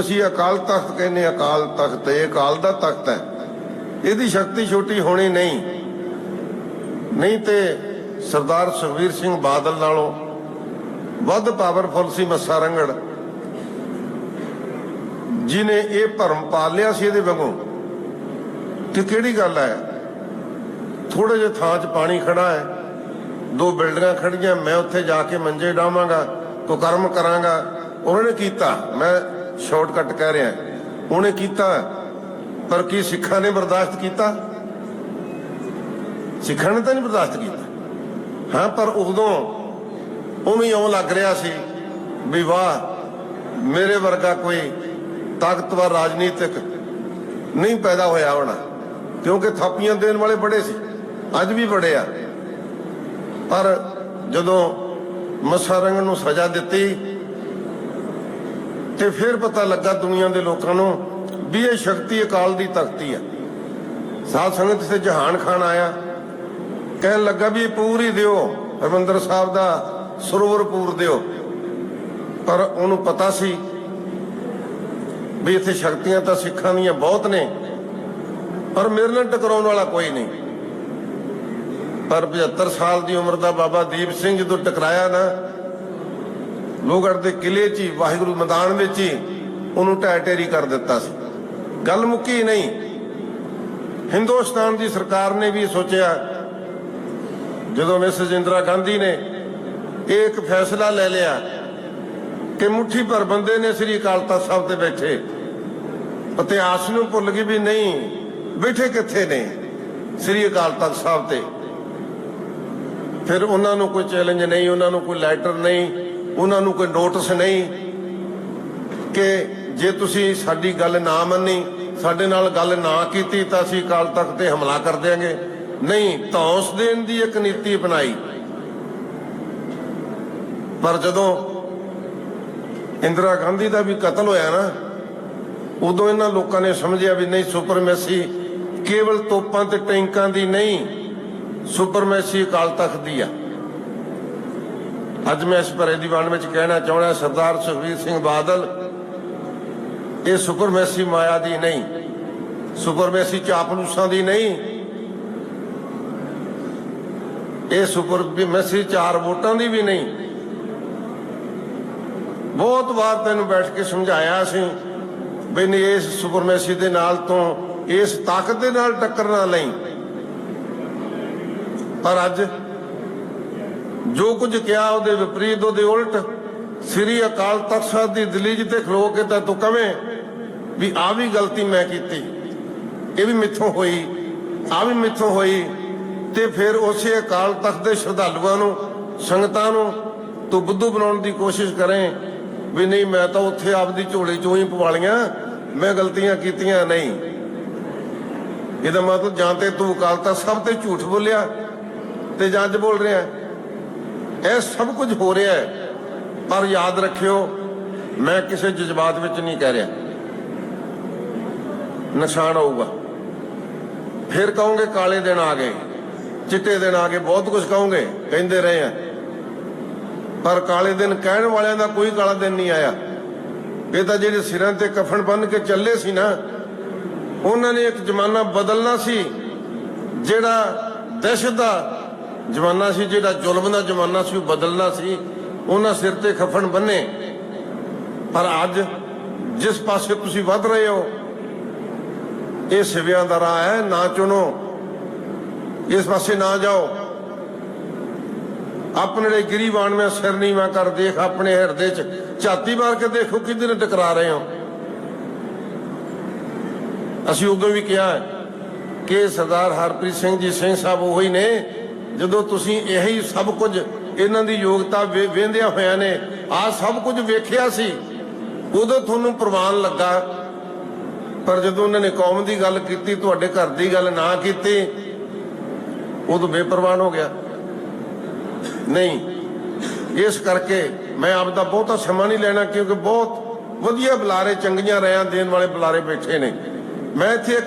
ਅਸੀਂ ਅਕਾਲ ਤਖਤ ਕਹਿੰਦੇ ਅਕਾਲ ਤਖਤ ਇਹ ਅਕਾਲ ਦਾ ਤਖਤ ਹੈ। ਇਹਦੀ ਸ਼ਕਤੀ ਛੋਟੀ ਹੋਣੀ ਨਹੀਂ। ਨਹੀਂ ਤੇ ਸਰਦਾਰ ਸੁਖਵੀਰ ਸਿੰਘ ਬਾਦਲ ਨਾਲੋਂ ਵੱਧ ਪਾਵਰਫੁਲ ਸੀ ਮੱਸਾ ਰੰਗੜ। ਜਿਨੇ ਇਹ ਭਰਮ ਪਾਲਿਆ ਸੀ ਇਹਦੇ ਵਾਂਗੂ। ਕਿ ਕਿਹੜੀ ਗੱਲ ਹੈ? ਥੋੜੇ ਜਿਹੇ ਥਾਂ 'ਚ ਪਾਣੀ ਖੜਾ ਹੈ। ਦੋ ਬਿਲਡਿੰਗਾਂ ਖੜੀਆਂ ਮੈਂ ਉੱਥੇ ਜਾ ਕੇ ਮੰਜੇ ਡਾਵਾਂਗਾ ਕੋ ਕਰਮ ਕਰਾਂਗਾ। ਉਹਨਾਂ ਨੇ ਕੀਤਾ। ਮੈਂ ਸ਼ਾਰਟਕਟ ਕਹਿ ਰਿਹਾ। ਉਹਨੇ ਕੀਤਾ, ਪਰ ਕੀ ਸਿੱਖਾਂ ਨੇ ਬਰਦਾਸ਼ਤ ਕੀਤਾ? ਸਿੱਖਾਂ ਨੇ ਤਾਂ ਨਹੀਂ ਬਰਦਾਸ਼ਤ ਕੀਤਾ। ਹਾਂ, ਪਰ ਉਦੋਂ ਉਵੇਂ ਇਉਂ ਲੱਗ ਰਿਹਾ ਸੀ ਵੀ ਵਾਹ, ਮੇਰੇ ਵਰਗਾ ਕੋਈ ਤਾਕਤਵਰ ਰਾਜਨੀਤਿਕ ਨਹੀਂ ਪੈਦਾ ਹੋਇਆ ਹੋਣਾ, ਕਿਉਂਕਿ ਥਾਪੀਆਂ ਦੇਣ ਵਾਲੇ ਬੜੇ ਸੀ, ਅੱਜ ਵੀ ਬੜੇ ਆ। ਪਰ ਜਦੋਂ ਮੱਸਾ ਰੰਗਣ ਨੂੰ ਸਜ਼ਾ ਦਿੱਤੀ ਤੇ ਫਿਰ ਪਤਾ ਲੱਗਾ ਦੁਨੀਆ ਦੇ ਲੋਕਾਂ ਨੂੰ ਵੀ ਇਹ ਸ਼ਕਤੀ ਅਕਾਲ ਦੀ ਤਖਤੀ ਹੈ ਸਾਧ ਸੰਗਤ ਤੇ ਜਹਾਨ ਖਾਨ ਆਇਆ। ਕਹਿਣ ਲੱਗਾ ਵੀ ਇਹ ਪੂਰੀ ਦਿਓ, ਹਰਮੰਦਰ ਸਾਹਿਬ ਦਾ ਸਰੋਵਰ ਪੂਰ ਦਿਓ। ਪਰ ਉਹਨੂੰ ਪਤਾ ਸੀ ਵੀ ਇੱਥੇ ਸ਼ਕਤੀਆਂ ਤਾਂ ਸਿੱਖਾਂ ਦੀਆਂ ਬਹੁਤ ਨੇ, ਪਰ ਮੇਰੇ ਨਾਲ ਟਕਰਾਉਣ ਵਾਲਾ ਕੋਈ ਨਹੀਂ। ਪਰ 75 ਸਾਲ ਦੀ ਉਮਰ ਦਾ ਬਾਬਾ ਦੀਪ ਸਿੰਘ ਜਦੋਂ ਟਕਰਾਇਆ ਨਾ ਲੋਹਗੜ੍ਹ ਦੇ ਕਿਲੇ 'ਚ ਹੀ, ਵਾਹਿਗੁਰੂ ਮੈਦਾਨ ਵਿੱਚ ਹੀ ਉਹਨੂੰ ਢਹਿ ਢੇਰੀ ਕਰ ਦਿੱਤਾ ਸੀ। ਗੱਲ ਮੁੱਕੀ ਨਹੀਂ। ਹਿੰਦੁਸਤਾਨ ਦੀ ਸਰਕਾਰ ਨੇ ਵੀ ਸੋਚਿਆ, ਜਦੋਂ ਮਿਸਿਸ ਇੰਦਰਾ ਗਾਂਧੀ ਨੇ ਇਹ ਇੱਕ ਫੈਸਲਾ ਲੈ ਲਿਆ ਕਿ ਮੁੱਠੀ ਭਰ ਬੰਦੇ ਨੇ ਸ੍ਰੀ ਅਕਾਲ ਤਖਤ ਸਾਹਿਬ ਤੇ ਬੈਠੇ। ਇਤਿਹਾਸ ਨੂੰ ਭੁੱਲ ਗਈ ਵੀ ਨਹੀਂ, ਬੈਠੇ ਕਿੱਥੇ ਨੇ ਸ੍ਰੀ ਅਕਾਲ ਤਖਤ ਸਾਹਿਬ ਤੇ? ਫਿਰ ਉਹਨਾਂ ਨੂੰ ਕੋਈ ਚੈਲੰਜ ਨਹੀਂ, ਉਹਨਾਂ ਨੂੰ ਕੋਈ ਲੈਟਰ ਨਹੀਂ ਉਹਨਾਂ ਨੂੰ ਕੋਈ ਨੋਟਿਸ ਨਹੀਂ ਕਿ ਜੇ ਤੁਸੀਂ ਸਾਡੀ ਗੱਲ ਨਾ ਮੰਨੀ, ਸਾਡੇ ਨਾਲ ਗੱਲ ਨਾ ਕੀਤੀ ਤਾਂ ਅਸੀਂ ਅਕਾਲ ਤਖਤ ਤੇ ਹਮਲਾ ਕਰ ਦਿਆਂਗੇ। ਨਹੀਂ ਤੌਸ ਦੇਣ ਦੀ ਇੱਕ ਨੀਤੀ ਅਪਣਾਈ ਪਰ ਜਦੋਂ ਇੰਦਰਾ ਗਾਂਧੀ ਦਾ ਵੀ ਕਤਲ ਹੋਇਆ ਨਾ, ਉਦੋਂ ਇਹਨਾਂ ਲੋਕਾਂ ਨੇ ਸਮਝਿਆ ਵੀ ਨਹੀਂ, ਸੁਪਰਮੈਸੀ ਕੇਵਲ ਤੋਪਾਂ ਤੇ ਟੈਂਕਾਂ ਦੀ ਨਹੀਂ, ਸੁਪਰਮੈਸੀ ਅਕਾਲ ਤਖਤ ਦੀ ਆ। ਅੱਜ ਮੈਂ ਇਸ ਭਰੇ ਦੀ ਵੰਡ ਵਿੱਚ ਕਹਿਣਾ ਚਾਹੁੰਦਾ ਸਰਦਾਰ ਸੁਖਵੀਰ ਸਿੰਘ ਬਾਦਲ, ਇਹ ਸੁਪਰਮੈਸੀ ਮਾਇਆ ਦੀ ਨਹੀਂ, ਸੁਪਰਮੈਸੀ ਚਾਪਲੂਸਾਂ ਦੀ ਨਹੀਂ, ਇਹ ਸੁਪਰਮੈਸੀ ਚਾਰ ਵੋਟਾਂ ਦੀ ਵੀ ਨਹੀਂ। ਬਹੁਤ ਵਾਰ ਤੈਨੂੰ ਬੈਠ ਕੇ ਸਮਝਾਇਆ ਸੀ ਵੀ ਨਹੀਂ, ਇਸ ਸੁਪਰਮੈਸੀ ਦੇ ਨਾਲ ਤੋਂ ਇਸ ਤਾਕਤ ਦੇ ਨਾਲ ਟੱਕਰ ਨਾ ਲਈ। ਪਰ ਅੱਜ ਜੋ ਕੁਝ ਕਿਹਾ ਉਹਦੇ ਵਿਪਰੀਤ, ਉਹਦੇ ਉਲਟ ਸ੍ਰੀ ਅਕਾਲ ਤਖਤ ਸਾਹਿਬ ਦੀ ਦਲੀਜ ਤੇ ਖਲੋ ਕੇ ਤਾਂ ਤੂੰ ਕਵੇਂ ਵੀ ਆ ਵੀ ਗਲਤੀ ਮੈਂ ਕੀਤੀ? ਇਹ ਵੀ ਮਿੱਥੋਂ ਹੋਈ ਆ ਵੀ ਮਿੱਥੋਂ ਹੋਈ ਤੇ ਫਿਰ ਉਸੇ ਅਕਾਲ ਤਖਤ ਦੇ ਸ਼ਰਧਾਲੂਆਂ ਨੂੰ, ਸੰਗਤਾਂ ਨੂੰ ਤੂੰ ਬੁੱਧੂ ਬਣਾਉਣ ਦੀ ਕੋਸ਼ਿਸ਼ ਕਰੇ ਵੀ ਨਹੀਂ, ਮੈਂ ਤਾਂ ਉੱਥੇ ਆਪਦੀ ਝੋਲੇ ਚੋਂ ਹੀ ਪਵਾਲੀਆਂ, ਮੈਂ ਗਲਤੀਆਂ ਕੀਤੀਆਂ ਨਹੀਂ। ਇਹਦਾ ਮਤਲਬ ਜਾਂ ਤੇ ਤੂੰ ਅਕਾਲ ਤਖਤ ਸਭ ਤੇ ਝੂਠ ਬੋਲਿਆ ਤੇ ਜੱਜ ਬੋਲ ਰਿਹਾ। ਇਹ ਸਭ ਕੁਝ ਹੋ ਰਿਹਾ ਹੈ। ਪਰ ਯਾਦ ਰੱਖਿਓ, ਮੈਂ ਕਿਸੇ ਜਜ਼ਬਾਤ ਵਿੱਚ ਨਹੀਂ ਕਹਿ ਰਿਹਾ। ਨਿਸ਼ਾਨ ਆਊਗਾ। ਫਿਰ ਕਹੋਗੇ ਕਾਲੇ ਦਿਨ ਆ ਗਏ, ਚਿੱਟੇ ਦਿਨ ਆ ਗਏ, ਬਹੁਤ ਕੁਝ ਕਹੋਗੇ, ਕਹਿੰਦੇ ਰਹੇ ਆ। ਪਰ ਕਾਲੇ ਦਿਨ ਕਹਿਣ ਵਾਲਿਆਂ ਦਾ ਕੋਈ ਕਾਲਾ ਦਿਨ ਨਹੀਂ ਆਇਆ। ਇਹ ਤਾਂ ਜਿਹੜੇ ਸਿਰਾਂ ਤੇ ਕਫਨ ਬੰਨ ਕੇ ਚੱਲੇ ਸੀ ਨਾ, ਉਹਨਾਂ ਨੇ ਇੱਕ ਜ਼ਮਾਨਾ ਬਦਲਣਾ ਸੀ, ਜਿਹੜਾ ਦਹਿਸ਼ਤ ਦਾ ਜ਼ਮਾਨਾ ਸੀ, ਜਿਹੜਾ ਜ਼ੁਲਮ ਦਾ ਜ਼ਮਾਨਾ ਸੀ, ਉਹ ਬਦਲਣਾ ਸੀ। ਉਹਨਾਂ ਸਿਰ ਤੇ ਖਫਣ ਬੰਨੇ। ਪਰ ਅੱਜ ਜਿਸ ਪਾਸੇ ਤੁਸੀਂ ਵੱਧ ਰਹੇ ਹੋ, ਇਹ ਸਿਵਿਆਂ ਦਾ ਰਾਹ ਹੈ, ਨਾ ਚੁਣੋ। ਇਸ ਪਾਸੇ ਨਾ ਜਾਓ। ਆਪਣੇ ਲਈ ਗਰੀਬਾਨ ਮੈਂ ਸਿਰ ਨੀਵਾ ਕਰ ਦੇਖ ਆਪਣੇ ਹਿਰਦੇ 'ਚ। ਝਾਤੀ ਮਾਰ ਕੇ ਦੇਖੋ ਕਿਹਦੇ ਨਾਲ ਟਕਰਾ ਰਹੇ ਹੋ। ਅਸੀਂ ਉਦੋਂ ਵੀ ਕਿਹਾ ਕਿ ਸਰਦਾਰ ਹਰਪ੍ਰੀਤ ਸਿੰਘ ਜੀ, ਸਿੰਘ ਸਾਹਿਬ ਉਹੀ ਨੇ ਜਦੋਂ ਤੁਸੀਂ ਇਹੀ ਸਭ ਕੁਝ ਇਹਨਾਂ ਦੀ ਯੋਗਤਾ ਵੇਂਦਿਆਂ ਹੋਇਆਂ ਨੇ ਆ ਸਭ ਕੁਝ ਵੇਖਿਆ ਸੀ, ਉਦੋਂ ਤੁਹਾਨੂੰ ਪ੍ਰਵਾਨ ਲੱਗਾ। ਪਰ ਜਦੋਂ ਉਹਨਾਂ ਨੇ ਕੌਮ ਦੀ ਗੱਲ ਕੀਤੀ, ਤੁਹਾਡੇ ਘਰ ਦੀ ਗੱਲ ਨਾ ਕੀਤੀ, ਉਦੋਂ ਬੇਪਰਵਾਨ ਹੋ ਗਿਆ। ਨਹੀਂ, ਇਸ ਕਰਕੇ ਮੈਂ ਆਪ ਦਾ ਬਹੁਤਾ ਸਮਾਂ ਨਹੀਂ ਲੈਣਾ, ਕਿਉਂਕਿ ਬਹੁਤ ਵਧੀਆ ਬੁਲਾਰੇ, ਚੰਗੀਆਂ ਰਿਆਂ ਦੇਣ ਵਾਲੇ ਬੁਲਾਰੇ ਬੈਠੇ ਨੇ। ਮੈਂ ਇੱਥੇ ਇੱਕ